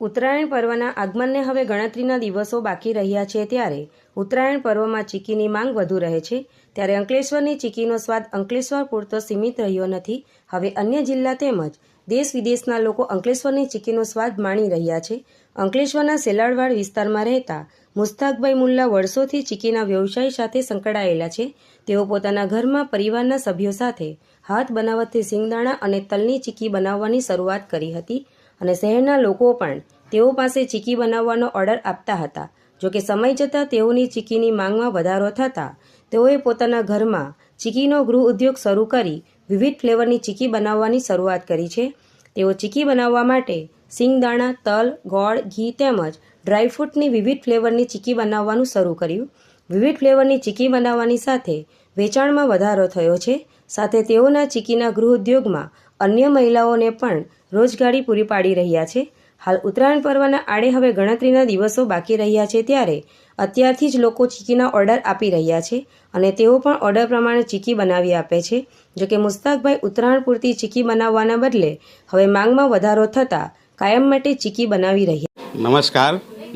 ઉત્તરાયણ પર્વના આગમનને હવે ગણતરીના દિવસો બાકી રહ્યા છે ત્યારે ઉત્તરાયણ પર્વમાં ચીકીની માંગ વધુ રહે છે. ત્યારે અંકલેશ્વરની ચીકીનો સ્વાદ અંકલેશ્વર પૂરતો સીમિત રહ્યો નથી. હવે અન્ય જિલ્લા તેમજ દેશ વિદેશના લોકો અંકલેશ્વરની ચીકીનો સ્વાદ માણી રહ્યા છે. અંકલેશ્વરના સેલાડવાડ વિસ્તારમાં રહેતા મુસ્તાકભાઈ મુલ્લા વર્ષોથી ચીકીના વ્યવસાય સાથે સંકળાયેલા છે. તેઓ પોતાના ઘરમાં પરિવારના સભ્યો સાથે હાથ બનાવટથી સિંગદાણા અને તલની ચીકી બનાવવાની શરૂઆત કરી હતી. અને શહેરના લોકો પણ તેઓ પાસે ચીકી બનાવવાનો ઓર્ડર આપતા હતા. જોકે સમય જતાં તેઓની ચીકીની માંગમાં વધારો થતાં તેઓએ પોતાના ઘરમાં ચીકીનો ગૃહ ઉદ્યોગ શરૂ કરી વિવિધ ફ્લેવરની ચીકી બનાવવાની શરૂઆત કરી છે. તેઓ ચીકી બનાવવા માટે સિંગદાણા, તલ, ગોળ, ઘી તેમજ ડ્રાયફ્રૂટની વિવિધ ફ્લેવરની ચીકી બનાવવાનું શરૂ કર્યું. વિવિધ ફ્લેવરની ચીકી બનાવવાની સાથે વેચાણમાં વધારો થયો છે. સાથે તેઓના ચીકીના ગૃહ ઉદ્યોગમાં અન્ય મહિલાઓને પણ રોજગારી પૂરી પાડી રહ્યા છે. હાલ ઉત્તરાયણ પર્વના આડે હવે ગણતરીના દિવસો બાકી રહ્યા છે ત્યારે અત્યારથી જ લોકો ચીકીના ઓર્ડર આપી રહ્યા છે અને તેઓ પણ ઓર્ડર પ્રમાણે ચીકી બનાવી આપે છે. જોકે મુસ્તાકભાઈ ઉત્તરાયણ પૂરતી ચીકી બનાવવાના બદલે હવે માંગમાં વધારો થતાં કાયમ માટે ચીકી બનાવી રહ્યા નમસ્કાર.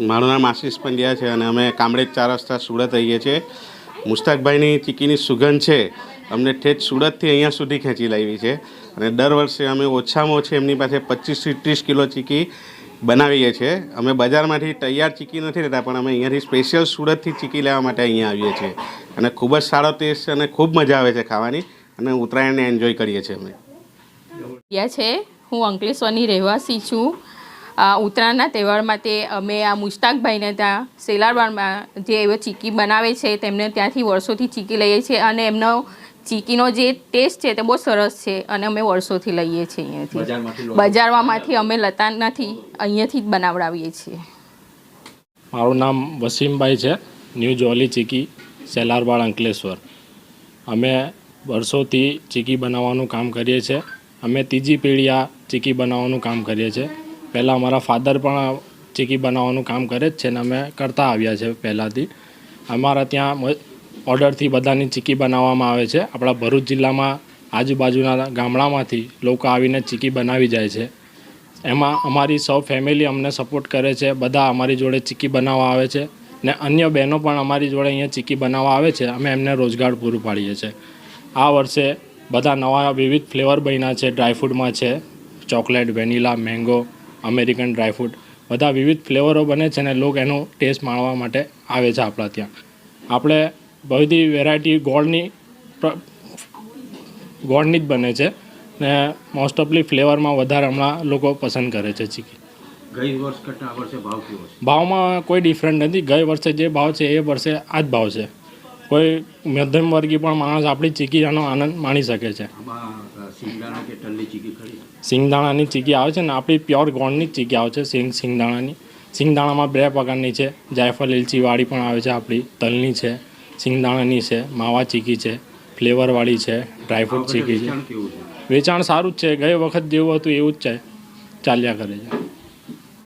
મારું નામ આશીષ પંડ્યા છે અને અમે કામરેજ ચાર રસ્તા સુરત રહીએ છીએ. મુસ્તાકભાઈની ચીકીની સુગંધ છે. અમને ઠેઠ સુરતથી અહીંયા સુધી ખેંચી લાવી છે. અને દર વર્ષે અમે ઓછામાં ઓછી એમની પાસે પચીસથી ત્રીસ કિલો ચીકી બનાવીએ છીએ. અમે બજારમાંથી તૈયાર ચીકી નથી લેતા, પણ અમે અહીંયાથી સ્પેશિયલ સુરતથી ચીકી લેવા માટે અહીંયા આવીએ છીએ. અને ખૂબ જ સારો ટેસ્ટ છે અને ખૂબ મજા આવે છે ખાવાની. અને ઉત્તરાયણને એન્જોય કરીએ છીએ અમે. છે. હું અંકલેશ્વરની રહેવાસી છું. ઉત્તરાયણના તહેવાર માટે અમે આ મુશ્તાકભાઈને ત્યાં સેલારવાડમાં જે એવો ચીકી બનાવે છે તેમને ત્યાંથી વર્ષોથી ચીકી લઈએ છીએ અને એમનો ચીકીનો જે ટેસ્ટ છે તે બહુ સરસ છે અને અમે વર્ષોથી લઈએ છીએ અહીંયાથી. બજારમાંથી અમે લતા નથી અહીંયાથી જ બનાવડાવીએ છીએ. મારું નામ વસીમભાઈ છે ન્યૂ જોલી ચીકી સેલારવાડ અંકલેશ્વર. અમે વર્ષોથી ચીકી બનાવવાનું કામ કરીએ છીએ. અમે ત્રીજી પેઢી આ ચીકી બનાવવાનું કામ કરીએ છીએ. પહેલાં અમારા ફાધર પણ ચીકી બનાવવાનું કામ કરે જ છે ને અમે કરતા આવ્યા છે પહેલાંથી. અમારા ત્યાં ઓર્ડરથી બધાની ચીકી બનાવવામાં આવે છે. આપણા ભરૂચ જિલ્લામાં આજુબાજુના ગામડામાંથી લોકો આવીને ચીકી બનાવી જાય છે. એમાં અમારી સૌ ફેમિલી અમને સપોર્ટ કરે છે. બધા અમારી જોડે ચીકી બનાવવા આવે છે ને અન્ય બહેનો પણ અમારી જોડે અહીંયા ચીકી બનાવવા આવે છે. અમે એમને રોજગાર પૂરું પાડીએ છીએ આ વર્ષે બધા નવા વિવિધ ફ્લેવર બન્યા છે. ડ્રાયફ્રૂટમાં છે, chocolate, vanilla, mango American dry fruit બધા વિવિધ ફ્લેવરો બને છે ને લોકો એનો ટેસ્ટ માણવા માટે આવે છે આપણા ત્યાં. આપણે બધી વેરાયટી ગોળની ગોળની જ બને છે ને મોસ્ટ ઓફલી ફ્લેવરમાં વધારે હમણાં લોકો પસંદ કરે છે ચીકી. ગઈ વર્ષ કરતાં આ વર્ષે ભાવ કેવો છે? ભાવમાં કોઈ ડિફરન્ટ નથી. ગઈ વર્ષે જે ભાવ છે એ વર્ષે આ જ ભાવ છે. કોઈ મધ્યમ વર્ગી પણ માણસ આપણી ચીકી આનો આનંદ માણી શકે છે. સિંગદાણાની ચીકી આવે છે ને આપણી પ્યોર ગોળની જ ચીકી આવે છે સિંગ સિંગદાણાની. સિંગદાણામાં બે પ્રકારની છે. જાયફળ ઇલચીવાળી પણ આવે છે આપણી તલની છે સિંગદાણાની છે માવા ચીકી છે ફ્લેવરવાળી છે ડ્રાયફ્રૂટ ચીકી છે. વેચાણ સારું જ છે. ગઈ વખત જેવું હતું એવું જ છે ચાલ્યા કરે છે.